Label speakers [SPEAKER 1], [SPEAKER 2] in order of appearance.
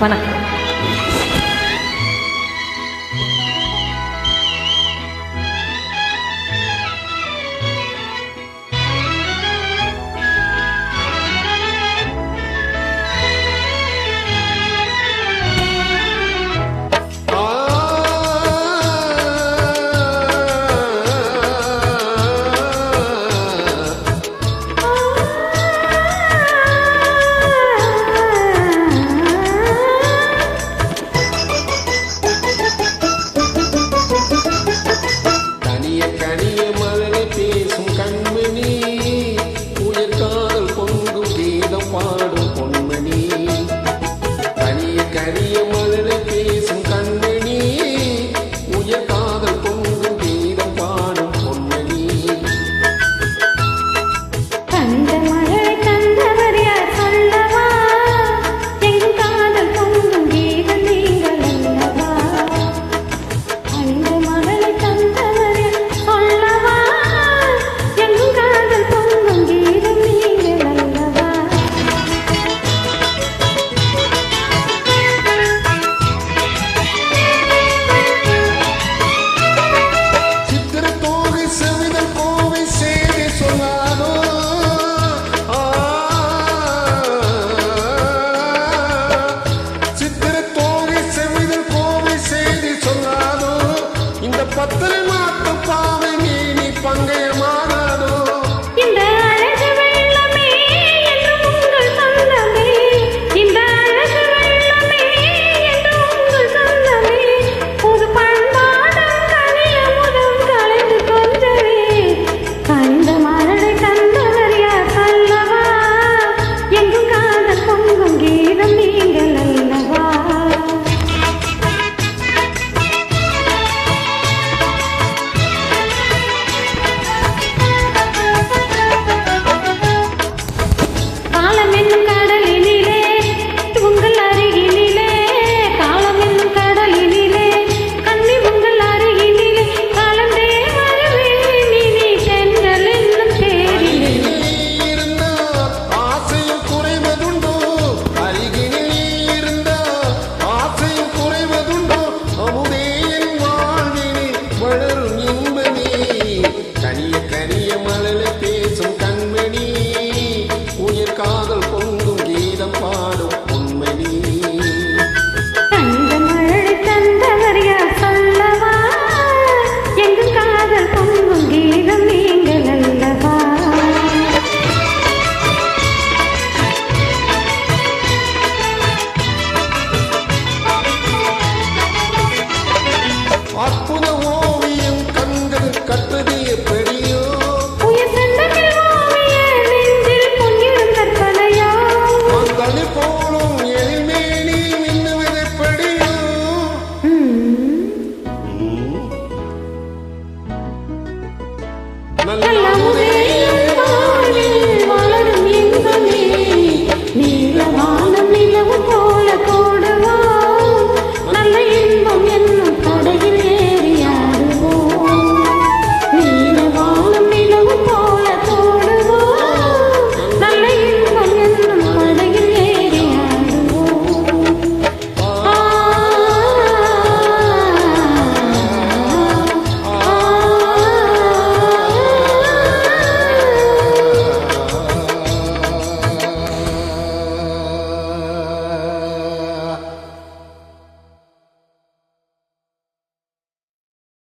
[SPEAKER 1] வணக்கம் Margarita. பத்தல் மாத்த பாவை நீ பங்கைய